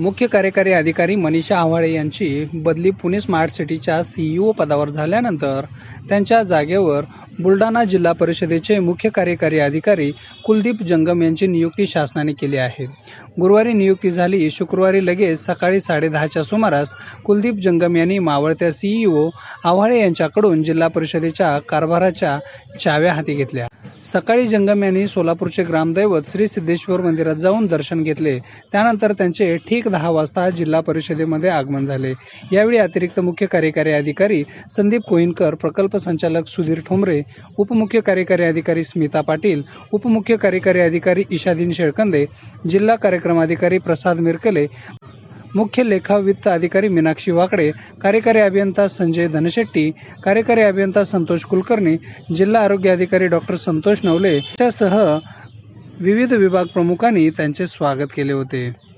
मुख्य कार्यकारी अधिकारी मनीषा आव्हाळे यांची बदली पुणे स्मार्ट सिटीच्या सीईओ पदावर झाल्यानंतर त्यांच्या जागेवर बुलढाणा जिल्हा परिषदेचे मुख्य कार्यकारी अधिकारी कुलदीप जंगम यांची नियुक्ती शासनाने केली आहे. गुरुवारी नियुक्ती झाली. शुक्रवारी लगेच सकाळी साडेदहाच्या सुमारास कुलदीप जंगम यांनी मावळत्या सीईओ आव्हाळे यांच्याकडून जिल्हा परिषदेच्या कारभाराच्या चाव्या हाती घेतल्या. सकाळी जंगम यांनी सोलापूरचे ग्रामदैवत श्री सिद्धेश्वर मंदिरात जाऊन दर्शन घेतले. त्यानंतर त्यांचे ठीक दहा वाजता जिल्हा परिषदेमध्ये आगमन झाले. यावेळी अतिरिक्त मुख्य कार्यकारी अधिकारी संदीप कोहिनकर प्रकल्प संचालक सुधीर ठोंबरे उपमुख्य कार्यकारी अधिकारी स्मिता पाटील उपमुख्य कार्यकारी अधिकारी ईशादीन शेळकंदे जिल्हा कार्यक्रम अधिकारी प्रसाद मिरकले मुख्य लेखा वित्त अधिकारी मीनाक्षी वाकडे कार्यकारी अभियंता संजय धनशेट्टी कार्यकारी अभियंता संतोष कुलकर्णी जिल्हा आरोग्य अधिकारी डॉक्टर संतोष नवले यांच्यासह विविध विभाग प्रमुखांनी त्यांचे स्वागत केले होते.